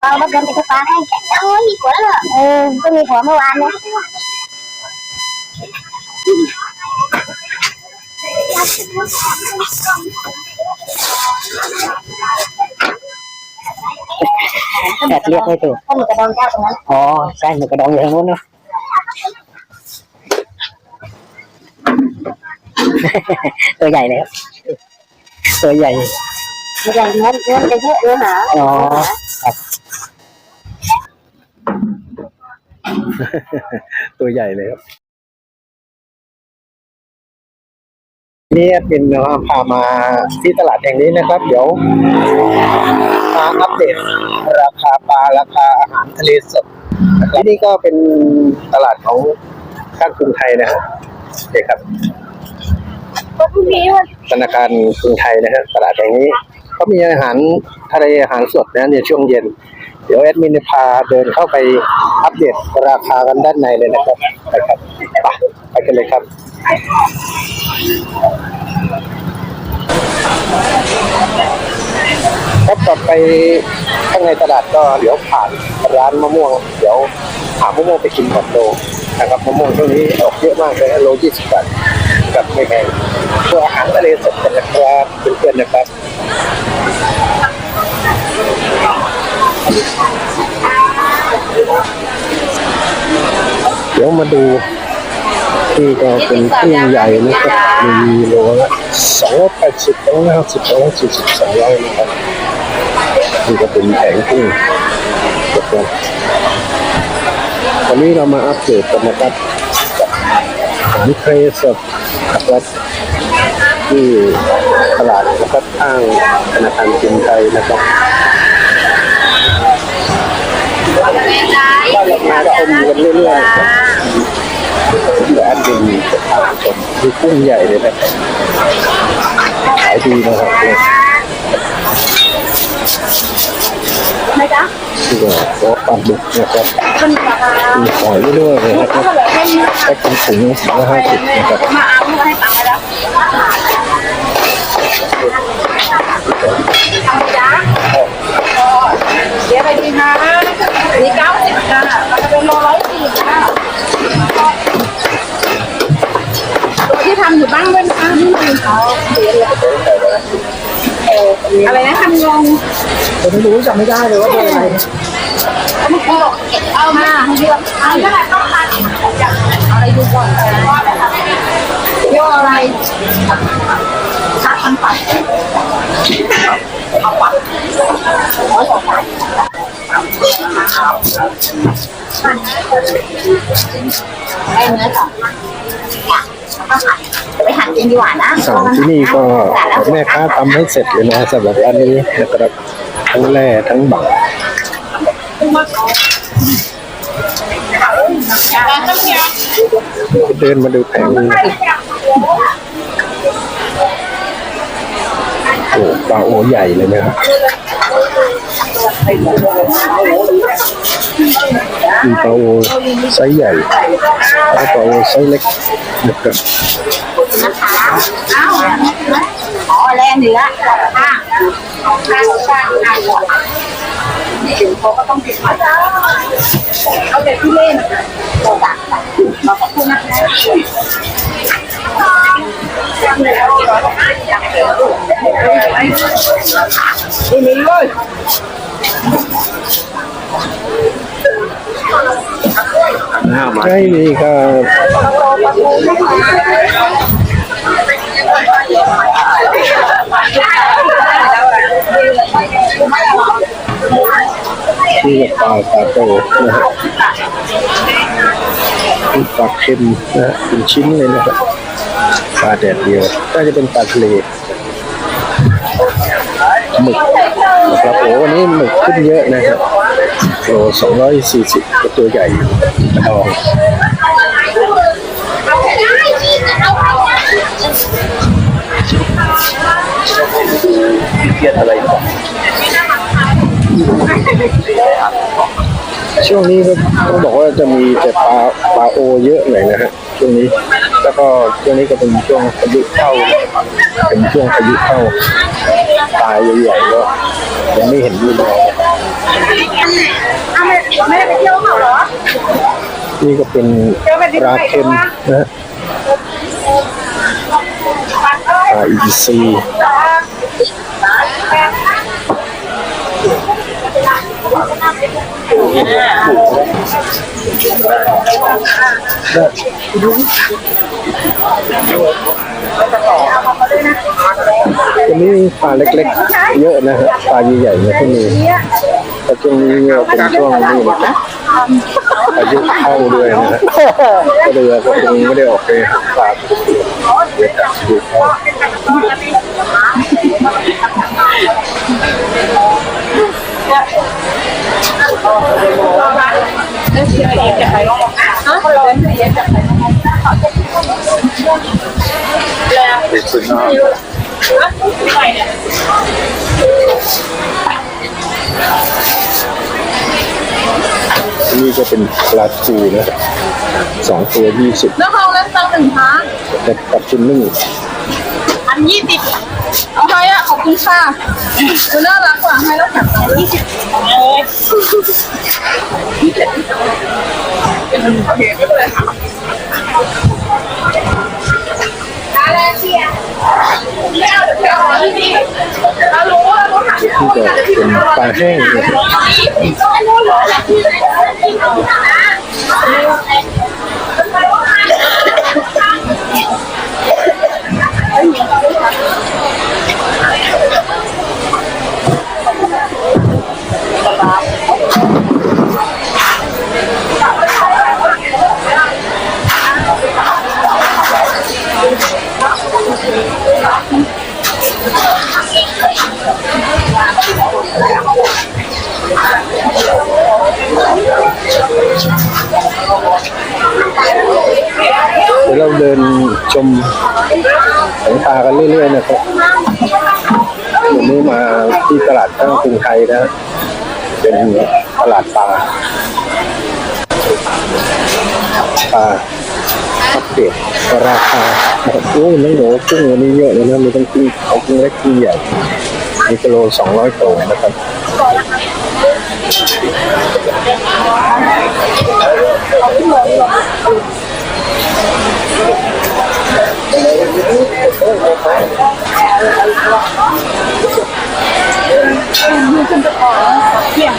เอารถเดินไปทุกปลาให้โอ้ยมีผัวแล้วเหรอเออก็มีผัวเมื่อวานเนี่ยแอบเรีย ตรงนั้นอ๋อใช่หมึกกระดองอยู่ทางนู้นเนาะตัวใหญ่เลยครับตัวใหญ่มีอย่างเนื้อเนื้อจะเยอะเนื้อหาอ๋อครับตัวใหญ่เลยครับนี่เป็นพามาที่ตลาดแห่งนี้นะครับ เดี๋ยวมาอัปเดตราคาปลาราคาอาหารทะเลสดนะครับที่นี่ก็เป็นตลาดของข้างกรุงไทยนะครับนี่ครับก็พรุ่งนี้ว่าธนาคารกรุงไทยนะฮะตลาดแห่งนี้ก็มีอาหารทะเลอาหารสดนะในช่วงเย็น เดี๋ยวแอดมินจะพาเดินเข้าไปอัปเดตราคากันด้านในเลยนะครับไปครับไปไปกันเลยครับครับต่อไปข้างในตลาดก็เดี๋ยวผ่านร้านมะม่วง เดี๋ยวหามะม่วงไปกินก่อนโลนะครับมะม่วงช่วงนี้ออกเยอะมากเลยนะโลยี่สิบบาทกับไม่แพงพวอาหารทะเลสดกันนะครับเพื่อนๆนะครับ เดี๋ยวมาดูที่ก็เป็นกุ้งใหญ่นะครับมีโลละสองร้อยแปดสิบสองร้อยห้าสิบสองร้อยสี่สิบสองร้อยนะครับนี่ก็เป็นแผงกุ้งนะครับวันนี้เรามาอัปเดตกันนะครับกับของเครสดนะครับที่ตลาดนะครับข้างธนาคารกรุงไทยนะครับก็ราคาก็อมกันเรื่อยๆครับเดียวแอดมินจะพาชมดูกุ้งใหญ่เลยนะครับขายดีนะครับเนี่ยไหมจ๊ะที่ก็ปลาดุกนะครับมันราคามีหอยด้วยเลยนะครับแค่นี้แค่เป็นถุงสองห้าสิบนะครับมาเอาให้ตังแล้วจ๊ะเดี๋ยวไปดีค่ะนี่เก้าสิบนะ ตัวที่ทำอยู่บ้างด้วยนะคะนี่มันเขาอะไรนะทำงงผมไม่รู้จำไม่ได้เลยว่าเป็นอะไรเมื่อกี้บอกเอามาเลือกเอาเท่าไหร่ต้องการอะไรดูก่อนว่าเรียกอะไรชักทันปัดเอาปัด ได้เนื้อสองไปหั่นกินดีกว่านะสั่งที่นี่ก็แม่ค้าทำให้เสร็จเลยนะสำหรับร้านนี้นะครับทั้งแร่ทั้งบักเดินมาดูแผงนี้โอ้ปลาโอใหญ่เลยนะครับ มีปลาโอไซส์ใหญ่แล้วก็ปลาโอไซส์เล็กนะครับ นะคะอ้าวอ๋อแร่เนื้อข้างข้างข้างข้างก่อนเขาก็ต้องติดมาเอาแต่ที่เล่นเราตัดเราก็พูดนะคะนี่นี่เลยไม่มีก็ที่ปลาปลาโตนะฮะที่ปลาเค็มนะฮะเป็นชิ้นเลยนะครับปลาแดดเดียวน่าจะเป็นปลาทะเลหมึกนะครับโอ้วันนี้หมึกขึ้นเยอะนะครับ โลสองร้อยสี่สิบตัวใหญ่กระดองเพียนอะไรช่วงนี้ก็ต้องบอกว่าจะมีแต่ปลาปลาโอเยอะหน่อยนะฮะช่วงนี้แล้วก็ช่วงนี้ก็เป็นช่วงพายุเข้าเป็นช่วงพายุเข้าปลาใหญ่ๆก็ยังไม่เห็นดูเลย อ้าไม่ไม่ได้ไปเที่ยวเขาเหรอนี่ก็เป็นปลาเค็มนะฮะปลาอีซีวันนี้ปลาเล็กๆ เยอะนะฮะปลาใหญ่ๆไม่ค่อยมี แต่ช่วงนี้เนี่ยเป็นช่วงนี้นะครับอายุเข้าด้วยนะฮะก็เรือก็คงไม่ได้ออกไปหาปลาเดี๋ยวจะดูเข้าเป็นสุดยอด นี่ก็เป็นปลาทูนะครับสองตัวยี่สิบแล้วเขาเล่นตังหนึ่งคะแต่กับชิ้นนึ่งอันยี่สิบเอาไปอะขอบคุณค่ะคุณน่ารักกว่าให้แล้วแถมตังยี่สิบอะไรเชีย ไม่เอาเดี๋ยวเอาที่นี่เรารู้ว่าเราหานี่ก็เป็นปลาแห้งนะครับเมของปลากันเรื่อยๆนะครับวันนี้มาที่ตลาดข้างกรุงไทยนะ เป็นตลาดปลาปลาอัปเดตราคาโอ้ยน้องหนูกุ้งวันนี้เยอะเลยนะมีทั้งกุ้งเขากุ้งเล็กกุ้งใหญ่มีกิโลสองร้อยตัวนะครับ 哎，你真的好，好贱。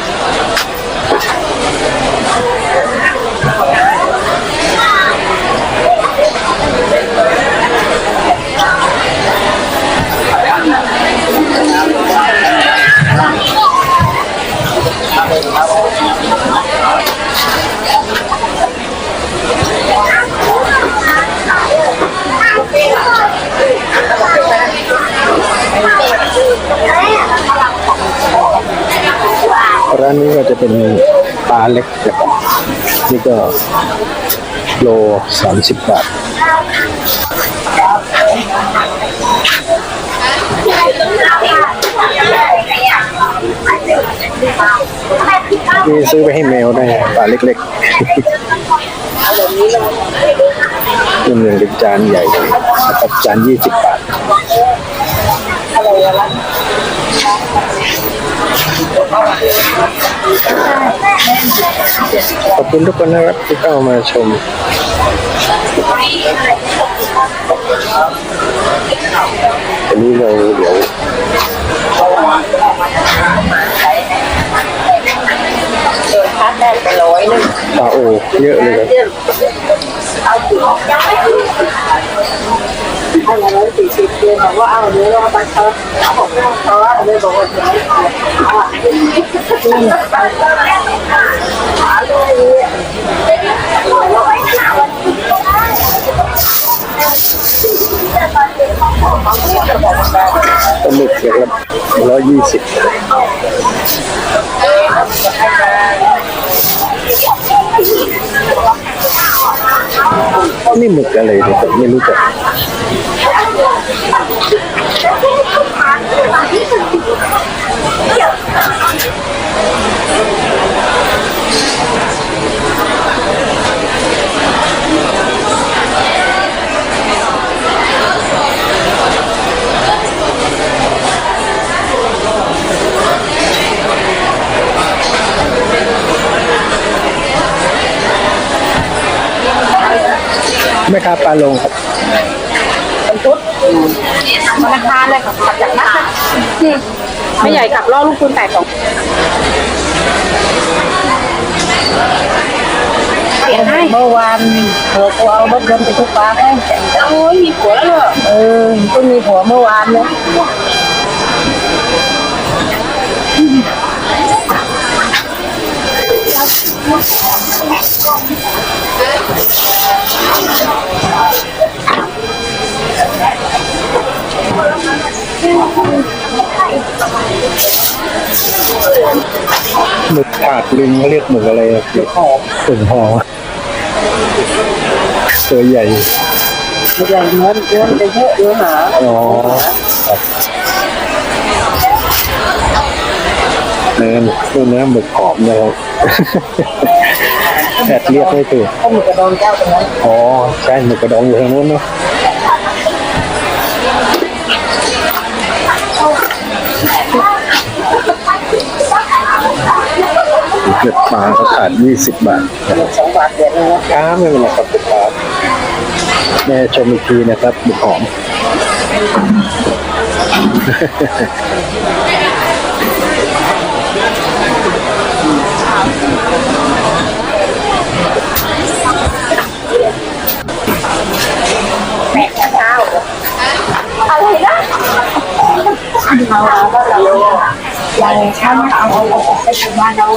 เป็นปลาเล็กนะครับนี่ก็โลสามสิบบาทนี่ซื้อไปให้แมวได้ปลาเล็กๆเป็นหนึ่งเป็นจานใหญ่นะครับจานยี่สิบบาท ขอบคุณทุกคนนะครับที่เข้ามาชมอันนี้เราเดี๋ยวพัดได้ไปร้อยหนึ่งปลาโอเยอะเลยครับ เอาถึงให้มาร้อยสี่สิบเลยบอกว่าเอาเนื้อเราไปเชิญเขาบอกว่าเขาเลยบอกว่าจะไม่เอาเอาอะหาเยปลาหมึกนะครับร้อยยี่สิบนี่หมึกอะไรเนี่ยผมไม่รู้จัก ไม่ครับปลาลงครับตุ๊ด ธนาคารเลยค่ะขับจากนัดนี่ไม่ใหญ่ขับล่อลูกคุณแตกสองเปลี่ยนให้เมื่อวานผัวกูเอารถยนต์ไปทุบปลาให้โอ้ยมีผัวแล้วเหรอเออเพิ่งมีผัวเมื่อวานเนี่ย หมึกถาดลิงเขาเรียกหมึกอะไรอะหมึกหอหมึกหอตัวใหญ่ไม่ใหญ่เงินเงินไปเยอะเยอะหาอ๋อครับเนื้อตัวเนื้อหมึกกรอบนะครับแอดเรียกไม่ถูกก็มีกระดองเจ้าตรงนั้นอ๋อใช่หมึกกระดองอยู่ทางนู้นเนาะ เกิดปลาก็ขาดยี่สิบบาทสองบาทเดียวนะครับไม่เป็นไรครับครับแม่ชมอีกทีนะครับหมึกหอม อะไรนะ เราก็เราอย่างถ้าไม่เอาเอาเอาไปถึงบ้านเรา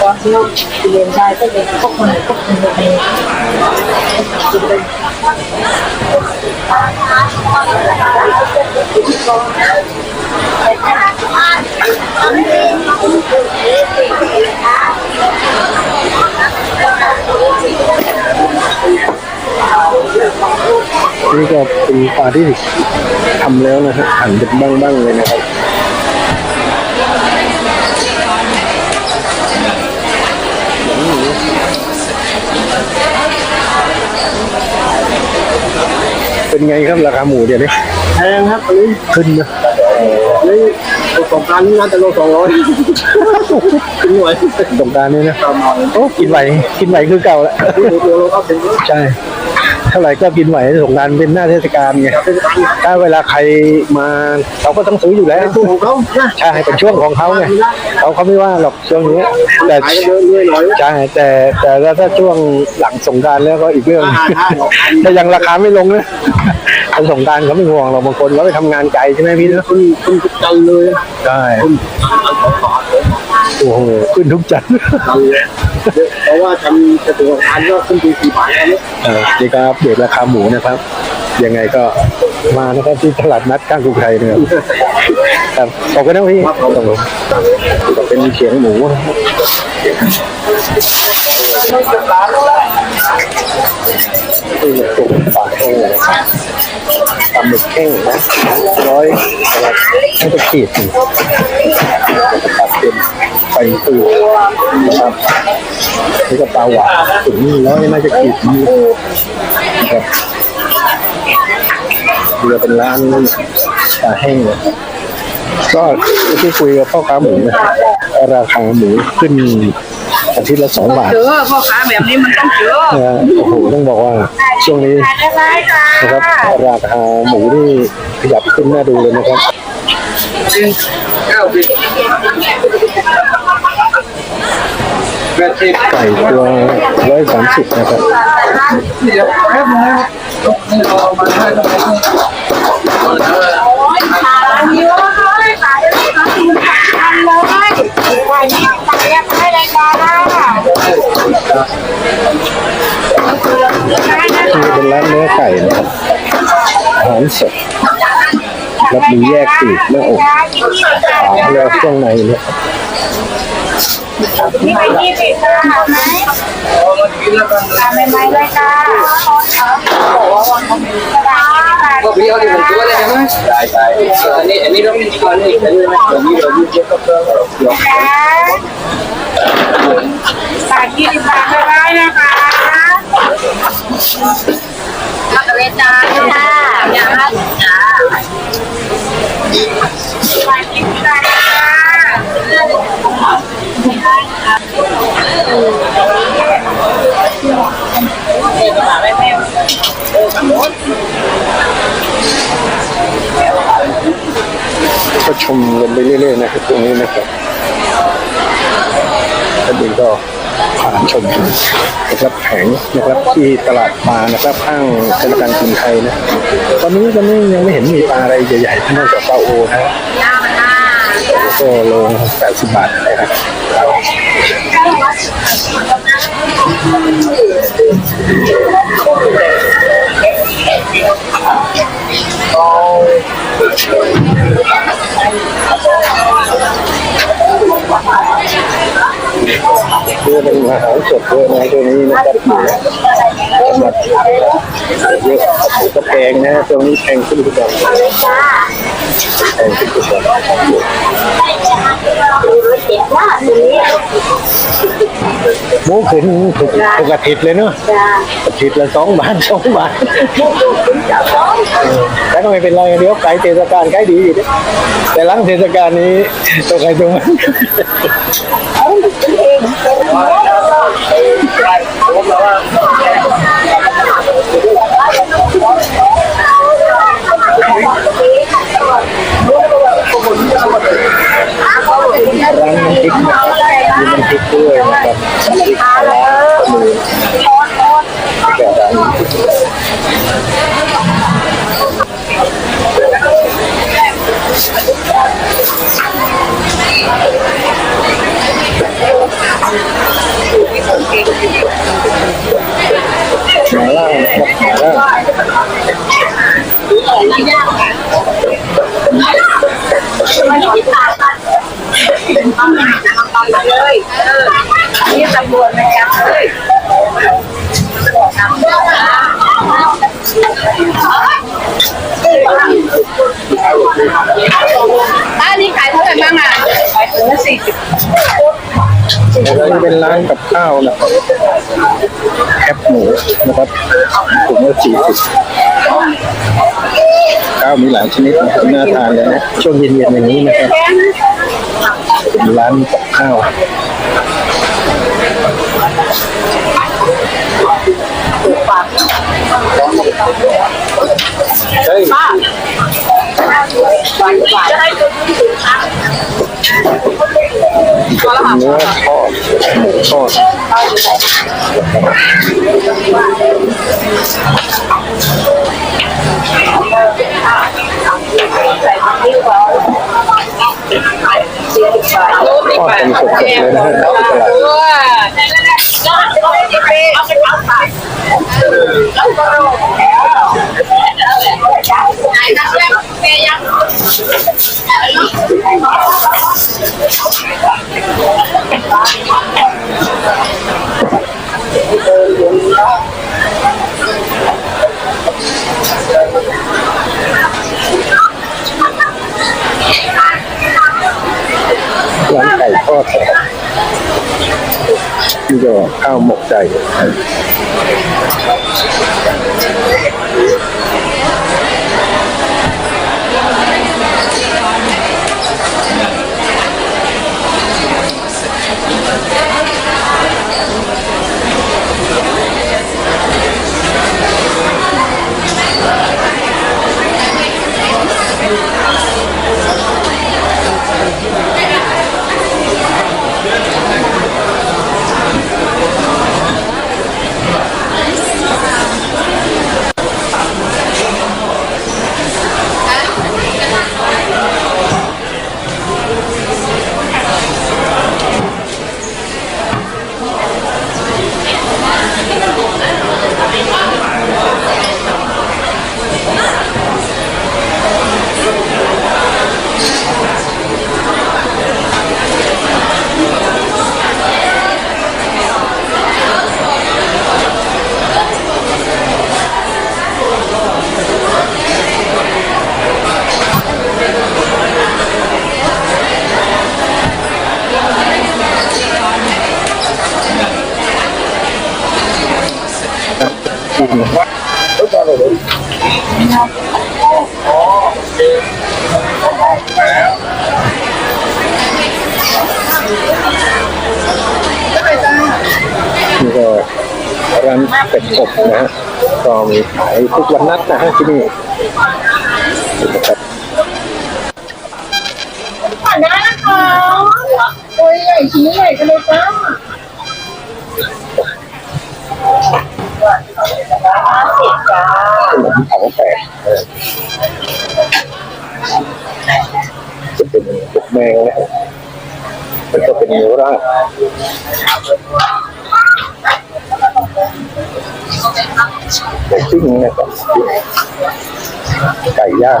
ตอนที่เราเรียนได้ก็เลยพวกคนพวกคนเลยนี่ก็เป็นปลาที่ทำแล้วนะฮะหั่นเป็นบ้างๆเลยนะครับ เป็นไงครับราคาหมูเดี๋ยวนี้แพงครับอันนี้ขึ้นนะนี่ประสบการณ์นี่น่าจะโลสองร้อยกินไหวสงกรารนี่นะประมาณโอ้กินไหวกินไหวคือเก่าแล้วที่โลโลก็ถึง ใช่เท่าไหร่ก็กินไหวสงกรารเป็นหน้าเทศกาลไงถ้าเวลาใครมาเขาก็ต้องซื้ออยู่แล้วของเขาใช่เป็นช่วงของเขาไงเขาเขาไม่ว่าหรอกช่วงนี้ แต่ใช่แต่แต่ถ้าช่วงหลังสงกรารแล้วก็อีกเรื่องแต่ยังราคาไม่ลงนะทางสงกรารเขาไม่ห่วงเราบางคนเราไปทำงานไกลใช่ไหมพี่นะคุณคุณทุกจันเลยใช่ โอ้โหขึ้นทุกจันทร์จันเลยเพราะว่าทำจะถึงพันก็ขึ้นปีสี่บาทแล้วเออนี่ก็อัปเดตราคาหมูนะครับ ยังไงก็มานะครับที่ตลาดนัดข้างกรุงไทยนะครับครับขอบคุณนะพี่ครับผมก็เป็นเขียงหมูนะครับนี่เนี่ยตัวปลาแห้งนะครับปลาหมึกแห้งนะร้อยนะครับให้ตะขีดหนึ่งตัดเป็น ไฟตูนะครับนี่ก็ปลาหวานถึงร้อยน่าจะขีดนี้นะครับเรือเป็นร้านปลาแห้งนะก็ที่คุยกับพ่อค้าหมูนะราคาหมูขึ้นอาทิตย์ละสองบาทเจอพ่อค้าแบบนี้มันต้องเจอนะฮะโอ้โหต้องบอกว่าช่วงนี้ได้ค่ะนะครับราคาหมูนี่ขยับขึ้นน่าดูเลยนะครับ ไก่ตัวร้อยสามสิบนะครับเดี๋ยวแป๊บนึงนะเอามาให้ต้องอันนี้ว่าเขาให้ขายได้ไหมคะคุณอันเลยขายนี่ขายยังไม่ได้ค่ะนี่เป็นร้านเนื้อไก่นะครับอาหารสด แล้วมีแยกปีกหน้าอกขาแล้วเครื่องในเนี่ยนี่ไปที่ปิดค่ะไหมทำใหม่ๆเลยค่ะบอกว่าวันนี้ค่ะก็พี่เอาที่ผมช่วเลยใช่ไหมใช่ใช่อันนี้อันนี้เราไม่ก่อนนี่อันนี้อันนี้เราอยู่เยอะก็เพิ่มเดี๋ยวฝากยี่สิบบาทก็ได้นะคะมาตะเวนจ้าค่ะอย่างละจ้า ก็ชมกันไปเรื่อยๆนะครับตรงนี้นะครับท่านเองก็ ผ่านชมนะครับแผงนะครับที่ตลาดปลานะครับข้างธนาคารกรุงไทยนะตอนนี้ตอนนี้ยังไม่เห็นมีปลาอะไรใหญ่ๆนอกจากปลาโอนะย่างมันหน้าก็โล80บาทนะครับ คือเป็นอาหารสดด้วยนะตัวนี้นะครับหมูแบบเยอะหมูกระแพงนะตรงนี้แพงขึ้นทุกวันแพงขึ้นทุกวันเจ็บว่าตัวนี้ หมูขึ้นถูกถูกอาทิตย์เลยเนาะจ้าอาทิตย์ละสองบาทสองบาทแต่ก็ไม่เป็นไรเดี๋ยวขายเทศกาลขายดีอยู่ดิแต่หลังเทศกาลนี้ตัวใครตัวมันเอาเองเป็นร้านน้ำพริก นะครับมีน้ำพริกด้วยนะครับน้ำพริกปลาร้าก็มีแต่ร้านน้ำพริกหมาล่านะครับหมาล่า มันที่ตาตัดเป็น ต้องหาทำมาเลยเออนี่ตำรวจมาจับเลยบ้านนี้ขายเท่าไหร่บ้างอะขายถึงละสี่สิบแล้วก็เป็นร้านกับข้าวนะครับแคบหมูนะครับถุงละสี่สิบข้าวมีหลายชนิดนะครับน่าทานเลยนะช่วงเย็นๆอย่างนี้นะครับ เป็นร้านกับข้าวเฮ้ยจะให้เนื้อทอดหมูทอด ใส่ที่เรา ทอดเป็นสดๆเลยนะฮะตลาด เอาไปทำขายแล้วก็โรยแล้วไหนนะแม่แม่ยังร้านไก่ทอดนะครับนี่ก็ข้าวหมกไก่ นี่ก็ร้านเป็ดอบนะฮะก็มีขายทุกวันนัดนะฮะที่นี่นะครับผ่านได้นะคะตัวใหญ่ชิ้นใหญ่กันเลยจ้า ขนมถังแตกเออจะเป็นพวกแมงนะฮะมันก็เป็นเนื้อราดไก่ปิ้งนะครับไก่ย่าง